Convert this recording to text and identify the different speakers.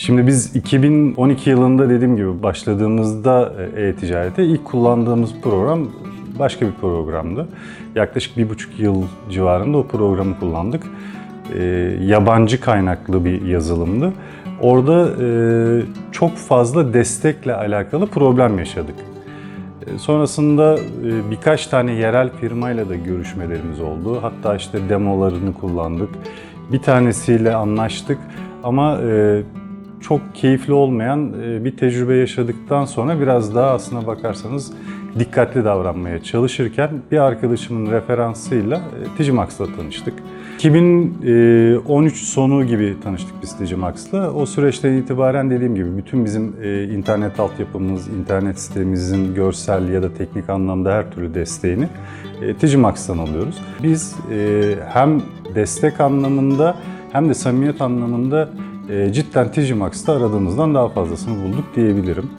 Speaker 1: Şimdi biz 2012 yılında dediğim gibi başladığımızda e, e-ticarete ilk kullandığımız program başka bir programdı. Yaklaşık bir buçuk yıl civarında o programı kullandık. E, yabancı kaynaklı bir yazılımdı. Orada e, çok fazla destekle alakalı problem yaşadık. E, Sonrasında e, birkaç tane yerel firmayla da görüşmelerimiz oldu. Hatta işte demolarını kullandık. Bir tanesiyle anlaştık ama e, çok keyifli olmayan e, bir tecrübe yaşadıktan sonra biraz daha aslına bakarsanız dikkatli davranmaya çalışırken bir arkadaşımın referansıyla e, Digimax'la tanıştık. 2013 sonu gibi tanıştık biz Digimax'la. O süreçten itibaren dediğim gibi bütün bizim e, internet altyapımız, internet sitemizin görsel ya da teknik anlamda her türlü desteğini Digimax'tan alıyoruz. Biz hem destek anlamında hem de samimiyet anlamında cidden Digimax'ta aradığımızdan daha fazlasını bulduk diyebilirim.